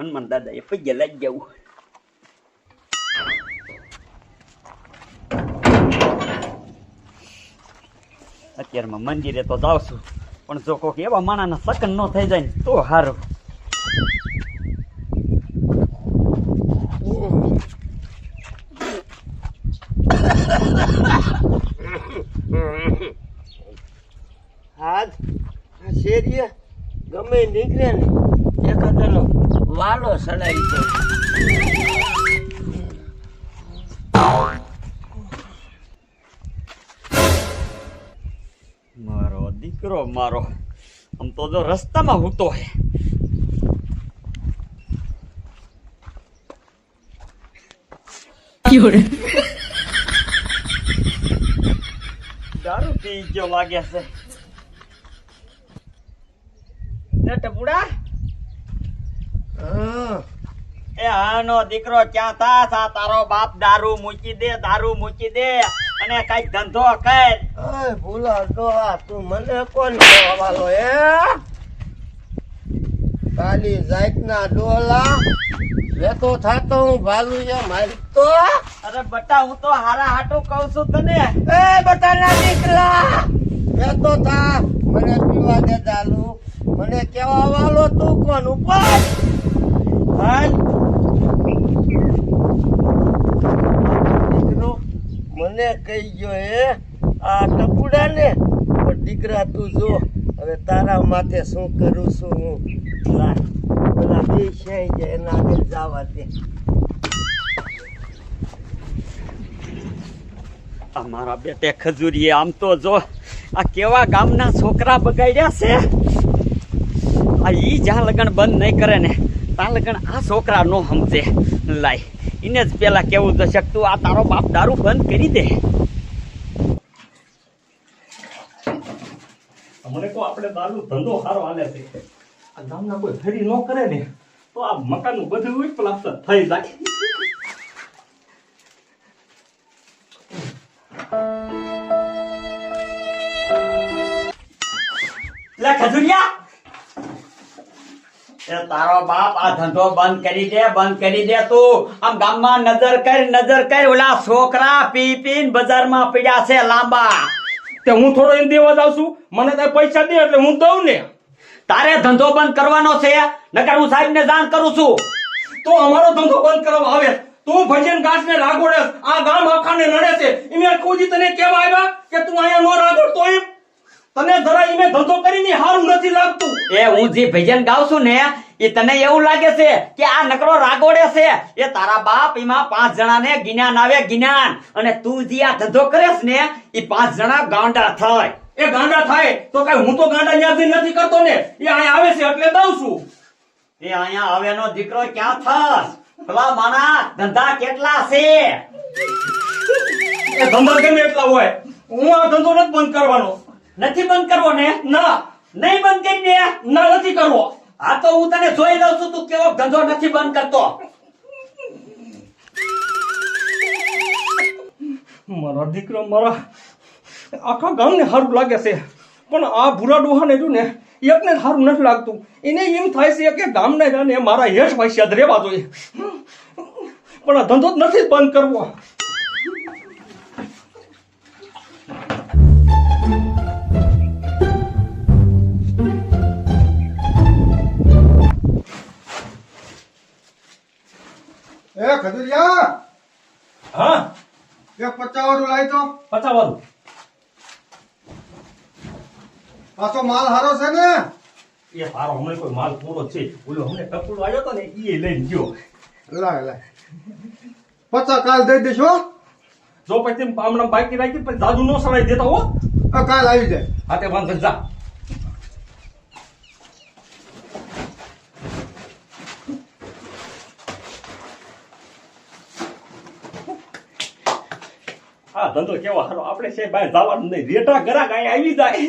હનુમાન દાદા એ પગે લાગી જવું અત્યારમાં મંદિરે તો જાઉં છું. પણ જો કોઈક એવા માણાના સકન ન થઈ જાય ને તો સારું હાથ આ શેરીએ ગમે નીકળે ને એકાદાનો વાલો સડાઈ દો મારો દીકરો મારો. આમ તો જો રસ્તામાં હૂતો હે. દારૂ પી ગયો લાગે છે. ટપુડા એ આનો દીકરો ક્યાં થાસ આ તારો બાપ દારૂ મૂકી દે દારૂ મૂકી દે અને કંઈક ધંધો કર. અય ભૂલા તું મને કોણ કહેવાલો હે? કાલી જાતના ડોલા. વેતો થાતો હું ભાલું છે મારી તો અરે બટા હું તો હારા હાટું કહું છું તને. એ બટાના દીકરા વેતો થા. મને પીવા દે દાલુ મને કેવા વાલો તું કોણ ઉપર હાલ. દીકરો મને કહી ગયો હે આ ટપુડા ને પણ દીકરા તું જો હવે તારા માથે શું કરું છું હું? પેલા બે છે એના આગળ જવા દે. આ મારા બેટે ખજૂરીએ આમ તો જો આ કેવા ગામના છોકરા બગાડ્યા છે? આ ઈ જ્યાં લગ્ન બંધ નહીં કરે ને ત્યાં લગન આ છોકરા નો સમજે લાય એને જ પેલા કેવું દશક તું આ તારો બાપ દારૂ બંધ કરી દે. મને કહો આપણે દારૂ ધંધો સારો હાલે છે. આ ગામના કોઈ ફેરી ન કરે ને, તો આ મકાનનું બધું પ્લાસ્ટર થઈ જાય. લે ખજુરિયા! તારો બાપ આ ધંધો બંધ કરી દે બંધ કરી દે તું. આમ ગામમાં નજર કર નજર કર ઓલા છોકરા પી પીન બજારમાં પીડ્યા છે લાંબા. તે હું થોડો એમ દેવા જાઉં છું મને તારે પૈસા દે એટલે હું દઉં ને. તારે ધંધો બંધ કરવાનો છે નકર હું સાહેબ ને જાણ કરું છું. તો અમારો ધંધો બંધ કરવા આવે. તું ભજન ઘાસ ને રાગોડે આ ગામ આખાને નડે છે. એમ કોઈ તને કેવા આવ્યા કે તું અહીંયા નો રાગોડ તો એમ? તને જરા ઈમે ધંધો કરીને હારું નથી લાગતું. એ હું જે ભજન ગાઉં છું ને એ તને એવું લાગે છે કે આ નકરો રાગોડે છે? એ તારા બાપ એમાં પાંચ જણાને જ્ઞાન આવે જ્ઞાન અને તું જે આ ધંધો કરેસ ને એ પાંચ જણા ગાંડા થાય. એ ગાંડા થાય તો કઈ હું તો ગાંડા અહીંયાથી નથી કરતો ને? એ અહીંયા આવે છે એટલે દઉં છું. એ અહીંયા હવેનો દીકરો ક્યાં થસ ભલા માના ધંધા કેટલા છે? એ ધંધા ગમે એટલા હોય. હું આ ધંધો નથી બંધ કરવાનો. નથી બંધ કરવો ને? ના. નહીં બંધ કરી દે ના નથી કરવો. આ તો હું તને જોઈ લઉં છું, તું કેવો ધંધો નથી બંધ કરતો. મારા દીકરો મારા આખા ગામને સારું લાગે છે. પણ આ ભૂરા ડોહાને જો ને, એકને સારું નથી લાગતું. એને એમ થાય છે કે ગામને જાને મારા હેઠ પૈસા જ રહેવા જોઈએ. પણ આ ધંધો નથી બંધ કરવો. એ ખજુરિયા! હા? એક પચાવાળું લાવી તો. પચા વાળું પાછો માલ હારો છે ને. એ હારો હમણે કોઈ માલ પૂરો છે. ઓલો હમણે ટપુડો આવ્યો હતો ને એ લઈને ગયો. લાય લાય પચાસ કાલ દઈ દેશો જો પછી પામણા બાકી રાખી પછી દાદુ નો સડાઈ દેતા હો. કાલ આવી જાય. હા તે વાંધો જા. હા ધંધો કેવો હારો? આપણે છે બહાર જવાનું નહીં. રેટા ગરાક અહીંયા આવી જાય.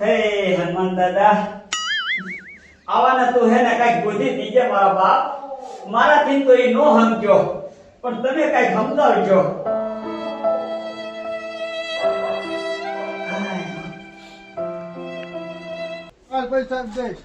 હે હનુમાન દાદા. આવાના તું હે ને કંઈક બુદ્ધિ દીજે મારા બાપ. મારાથી તો એ નો સમજ્યો પણ તમે કંઈક સમજાવજો પૈસા દઈશ.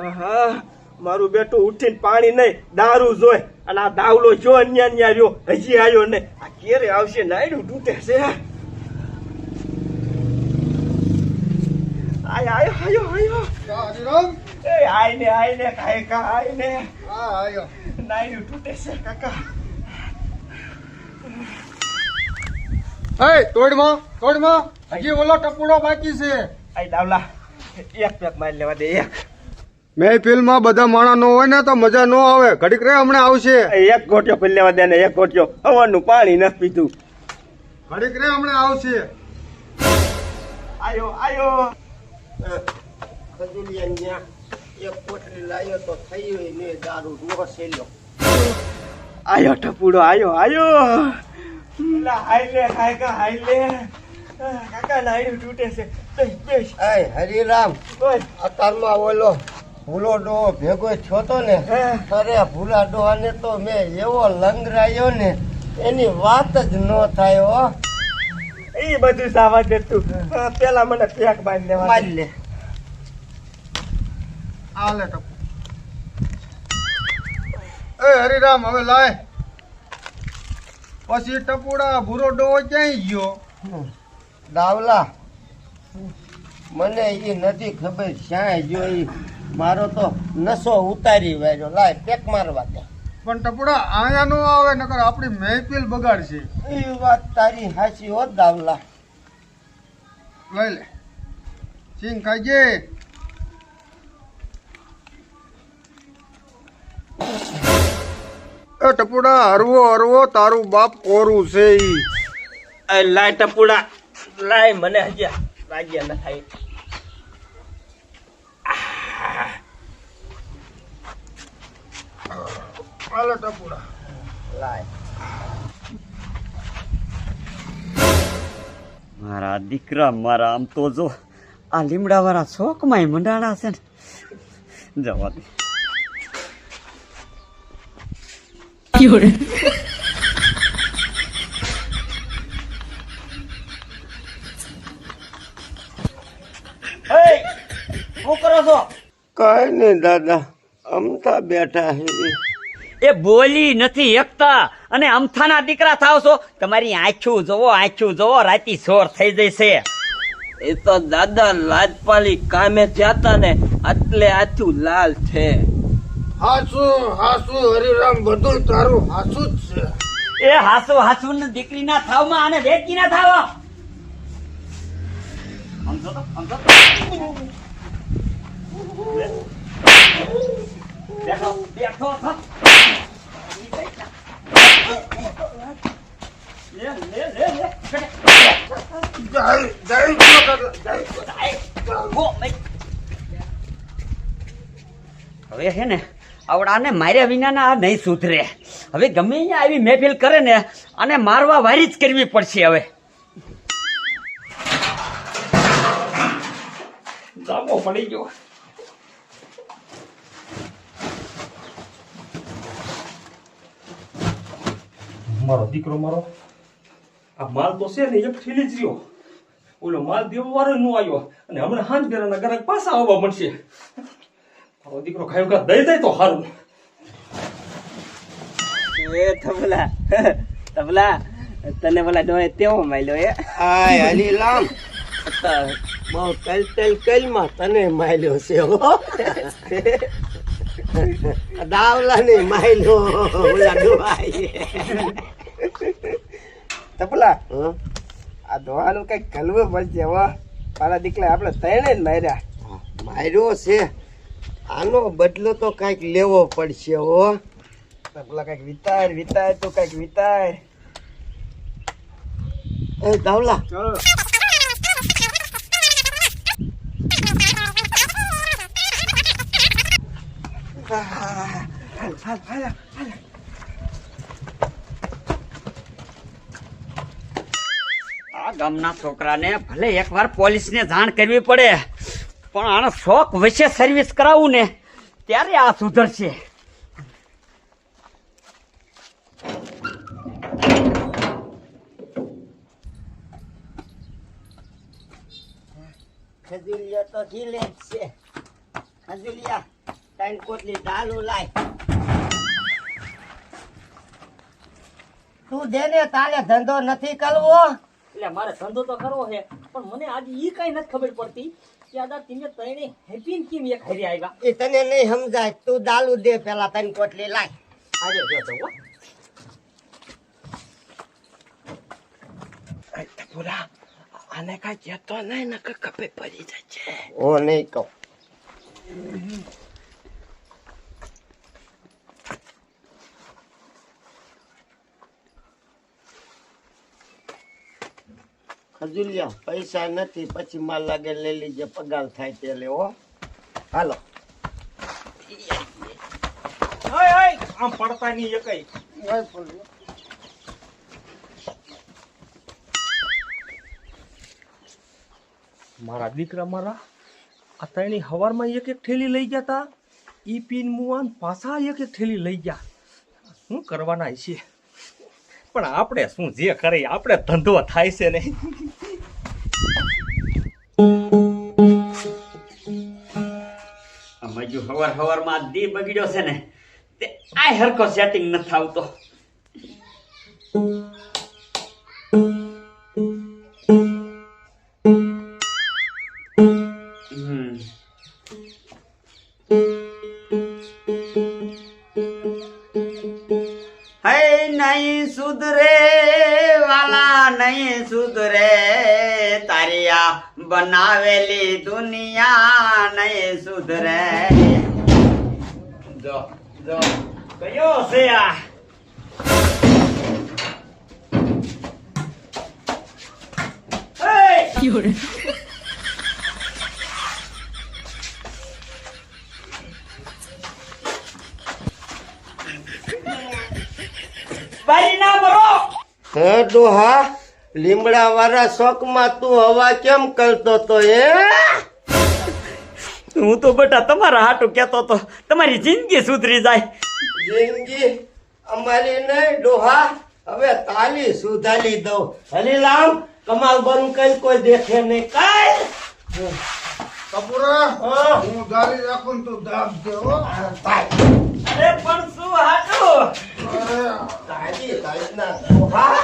આહા, મારું બેટું ઉઠીને પાણી નહીં દારૂ જોઈ અને આ દાવલો જો અન્યા ન્યા રહ્યો હજી આવ્યો નહીં. આ ક્યારે આવશે નાયડું તૂટે છે. આય આયો આયો આયો. હરિરામ. એ આય ને આય ને કાય કા આય ને. હા આયો. નાયડું તૂટે છે કાકા. એ તોડમાં તોડમાં. હજી ઓલો ટપુડો બાકી છે. આય દાવલા એક પેક મારી લેવા દે એક. મહેફિલમાં બધા માણસ નો હોય ને તો મજા ન આવે. ઘડીક રે હમણાં આવશે. એક ગોટ્યો પી લેવા દે ને એક ગોટ્યો. હવાનું પાણી ન પીધું. ઘડીક રે હમણાં આવશે. આયો આયો. ખજુલિયા ન્યા એક પોટલી લાયો તો થઈ હોય ને દારૂ નો સેલ્યો. આયો ટપુડો આયો આયો. લા હાઈ લે હાઈ કા હાઈ લે. કાકા નાયડું તૂટે છે. બેસ બેસ. રામ હરિરામ. ઓય અતારમાં ઓલો ભૂલો ડોહો ભેગો થયો તો ને હે. અરે ભૂલા ડોહાને તો મેં એવો લંગરાયો ને એની વાત જ ન થાય હો. એ બધું સાવા દે તું. પેલા મને પેક બાંધી દેવા દે. લે. આલે તો એ હરિરામ હવે લાય. પછી ટપુડા ભૂરો ડોવો ક્યાંય ગયો? દાવલા મને એ નથી ખબર ક્યાંય જો ઈ. મારો તો નસો ઉતારી વાર્યો. લાય પેક મારવા દે. પણ ટપુડા આયા નો આવે નકર આપણી મહેફિલ બગાડશે. એ વાત તારી હાચી હો દાવલા. લઈ લે. સિંગ ખાઈજે એ ટપુડા હરવો હરવો તારું બાપ કોરું છે ઈ. એ લાય ટપુડા લાય મને હજી લાગ્યા ન થાય. હાલો ટપુડા લાય મારા દીકરા મારા આમ તો જો આ લીમડા વાળા શોકમાં મંડાણા છે ને. જવા દે. એ કરો છો? કઈ નઈ દાદા અમતા બેઠા હે. એ બોલી નથી એકતા અને અમથાના દીકરા થાવ છો? તમારી આંખું જોવો આંખું જોવો રાતી સોર થઈ જશે. એ તો દાદા લાજપાલી કામે જતા ને એટલે આથું લાલ છે. હાસુ હાસુ હરિરામ બધું તારું હાસુ જ છે. એ હાસુ હાસુ ને દીકરી ના થાવ. માં અને વેચી ના થાવ સમજો તો. સમજો બેઠો બેઠો થા. લે લે લે લે જય જય જય ગો, ભાઈ. હવે છે ને, આવડાને માર્યા વિનાના આ નહીં સુધરે. હવે ગમે અહીંયા આવી મહેફિલ કરે ને અને મારવા વારી જ કરવી પડશે હવે. જામો પડી ગયો. મારો દીકરો મારો, આ માલ તો છે ને એક ઠીલી જ રહ્યો. ઓલો માલ દેવો વાળો નો આવ્યો અને હમણાં હાંજ બેરાના ગ્રાહક પાછા આવવા મળશે. દીકરો ખાયો કા દઈ જાય તો સારું એ તબલા તબલા તને પેલા ડોએ તેવો માલ્યો એ આય હરિરામ બહુ તલ કલ કલમાં તને માયલ્યો છે હો દાવલા ને માયલો ઓલા. તબલા હં? આ દોહાનું કંઈક કલવું પડશે હો મારા દીકરા આપણે ત્રણે જ માર્યા માર્યો છે આનો બદલો તો કંઈક લેવો પડશે હો. પેલા કંઈક વિતાર વિતાર તો કંઈક વિતાર એ દાવલા. આ ગામના છોકરાને ભલે એકવાર પોલીસને જાણ કરવી પડે. પણ આનો શોખ વિશે સર્વિસ કરાવું ને ત્યારે આ સુધરશે. ખજુલિયા તો ઘીલે તું દેને તારે ધંધો નથી કરવો. એટલે મારે ધંધો તો કરવો છે પણ મને આજે ઈ કઈ નથી ખબર પડતી. આ તમે ત્રણે હેપી કેમ એક હારે આવ્યા? એ તને નહીં સમજાય. તું દાલુ દે પેલા તને કોટલી લાય. આજે જો તો હો. પૂરા આને કઈ કહેતો નહીં કપે પડી જાય ઓ નહીં કહું. ખજુલિયા પૈસા નથી પછી માલ લાગે લઈ લીજે પગાર થાય તે લેવો હાલો. આમ પડતા નહીં એકઈ મારા દીકરા મારા આ ત્રણેય હવારમાં એક એક થેલી લઈ ગયા તા. ઈ પીન મુવાન પાછા એક એક થેલી લઈ ગયા. શું કરવાના છે પણ આપણે શું જે કરે આપણે ધંધો થાય છે ને. જો હવારમાં દી બગડ્યો છે ને, તે આ હરકો સેટિંગ નથી આવતો. સુધરે જો જો. કયો છે આ? હે! ડોહા લીમડા વાળા શોખમાં તું હવા કેમ કરતો તો એ હું તો બેટા તમારા હાટું કહેતો તો તમારી જિંદગી સુધરી જાય. જિંદગી અમારી નહીં ડોહા હવે તાલી સુધારી દઉં. હલીલામ કમાલ બંધ કઈ કોઈ દેખે નહીં. કઈ? કપૂરા હા. હું ગાડી રાખું ને તું દાબ દેવો હો. અરે પણ શું હાટું? અરે. તાલી તાલીના ડોહા.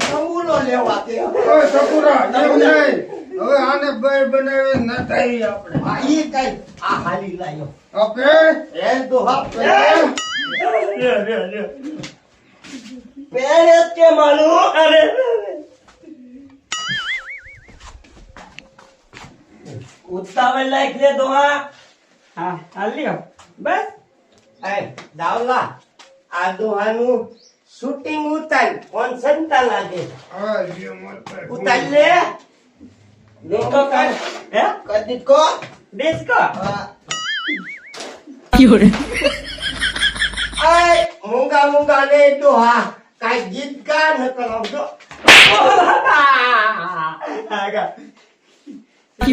કમુલો લેવા દે ઓય કપૂરા એમ નહીં હવે આને બેર બનાવી ન થઈ આપણે. આ ઈ કઈ. આ હાલી લાયો. આપે એ દોહા રે, રે, રે. પેરે કે માલું અરે ઉતાવળ લાયક લે દોહા. હા હાલ લ્યો. બસ. એ દાવલા આ દોહાનું શૂટિંગ ઉતાર. કોણ સંતા લાગે. હવે જે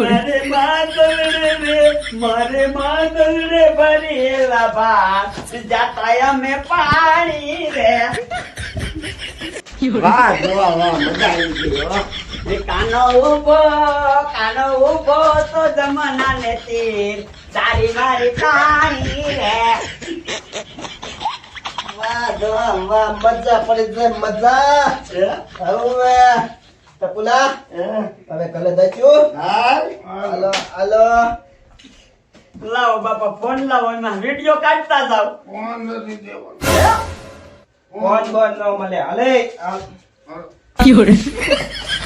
મારે માધવરે રે મારે માધવરે ભરેલા ભાત. જાતા અમે પાણી રે. વાહ વાહ મજા આવી ગઈ એ કાનો ઊભો કાનો ઊભો તો જમના ને તીર. તારી મારી પાણી રે. વાહ દોહા વાહ મજા પડી જાય મજા. હવે ટપુલા હવે કલે દચ્યું? હાલો. હાલો લાવો બાપા ફોન લાવો એમાં વીડિયો કાઢતા જાવ ફોન નથી દેવો ફોન કોણ ન મળે. હાલે એ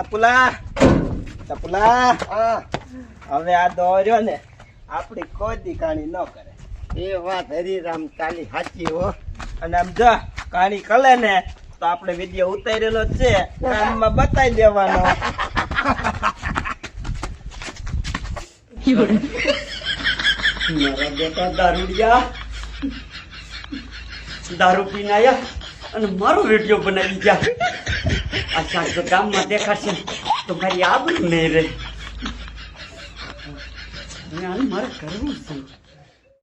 ટપુલા ટપુલા હવે આ દોર્યો ને આપણી કોઈ દીકાણી ન કરે. એ વાત હરિરામ ચાલી સાચી હો. અને આમ જો કાણી કલે ને તો આપણે વીડિયો ઉતારેલો છે. કામમાં બતાવી દેવાનો. મારા બેટા દારૂડિયા દારૂ પીને આવ્યા અને મારો વીડિયો બનાવી ગયા. આ શાક જો ગામમાં દેખાડશે તો મારી આબરૂ નહીં રહે મારે કરવું શું